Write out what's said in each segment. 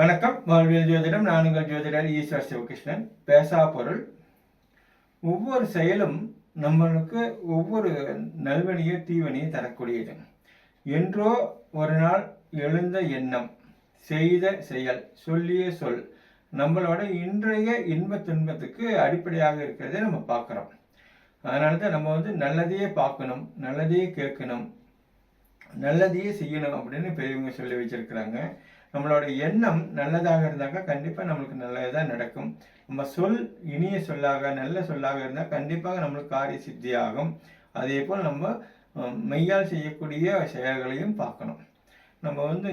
வணக்கம். வாழ்வியல் ஜோதிடம் நான் உங்கள் ஜோதிடர் ஈஸ்வர் சிவகிருஷ்ணன். பேசா பொருள் ஒவ்வொரு செயலும் நம்மளுக்கு ஒவ்வொரு நல்வழியோ தீவனையோ தரக்கூடியது. என்றோ ஒரு நாள் எழுந்த எண்ணம் செய்த செயல் சொல்லிய சொல் நம்மளோட இன்றைய இன்ப துன்பத்துக்கு அடிப்படையாக இருக்கிறதை நம்ம பார்க்குறோம். அதனால தான் நம்ம வந்து நல்லதையே பார்க்கணும் நல்லதையே கேட்கணும் நல்லதையே செய்யணும் அப்படின்னு பெரியவங்க சொல்லி வச்சிருக்கிறாங்க. நம்மளோட எண்ணம் நல்லதாக இருந்தாக்க கண்டிப்பாக நம்மளுக்கு நல்லதாக நடக்கும். நம்ம சொல் இனிய சொல்லாக நல்ல சொல்லாக இருந்தால் கண்டிப்பாக நம்மளுக்கு காரிய சித்தியாகும் அதே போல் நம்ம மெய்யால் செய்யக்கூடிய செயல்களையும் பார்க்கணும். நம்ம வந்து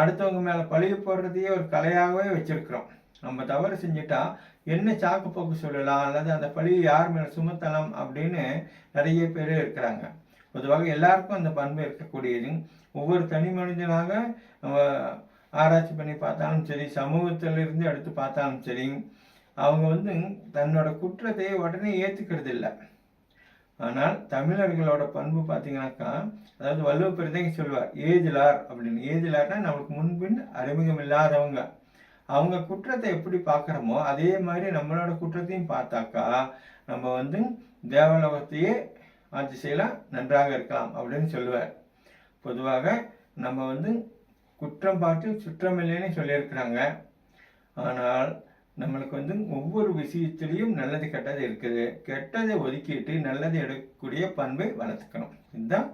அடுத்தவங்க மேலே பழிய போடுறதையே ஒரு கலையாகவே வச்சிருக்கிறோம். நம்ம தவறு செஞ்சுட்டா என்ன சாக்கு போக்கு சொல்லலாம்? அல்லது அந்த பழியை யார் மேலே சுமத்தலாம்? அப்படின்னு நிறைய பேர் இருக்கிறாங்க. பொதுவாக எல்லாருக்கும் அந்த பண்பு இருக்கக்கூடியது. ஒவ்வொரு தனி மனிதனாக நம்ம ஆராய்ச்சி பண்ணி பார்த்தாலும் சரி சமூகத்திலிருந்து எடுத்து பார்த்தாலும் சரி அவங்க வந்து தன்னோட குற்றத்தை உடனே ஏற்றுக்கிறது இல்லை ஆனால் தமிழர்களோட பண்பு பார்த்தீங்கன்னாக்கா அதாவது வள்ளுவ பெருதங்க சொல்லுவார் ஏதிலார் அப்படின்னு. ஏதிலார்னா நம்மளுக்கு முன்பின் அறிமுகம் இல்லாதவங்க. அவங்க குற்றத்தை எப்படி பார்க்குறோமோ அதே மாதிரி நம்மளோட குற்றத்தையும் பார்த்தாக்கா நம்ம வந்து தேவலோகத்தையே ஆட்சி செய்யலாம் நன்றாக இருக்கலாம் அப்படின்னு சொல்லுவார். பொதுவாக நம்ம வந்து குற்றம் பார்த்து சுற்றமில்லைன்னு சொல்லியிருக்கிறாங்க. ஆனால் நம்மளுக்கு வந்து ஒவ்வொரு விஷயத்திலையும் நல்லது கெட்டது இருக்குது. கெட்டதை ஒதுக்கிட்டு நல்லது எடுக்கக்கூடிய பண்பை வளர்த்துக்கணும். இதுதான்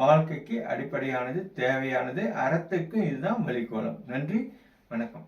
வாழ்க்கைக்கு அடிப்படையானது தேவையானது. அறத்துக்கும் இதுதான் வழிகோலம் நன்றி வணக்கம்.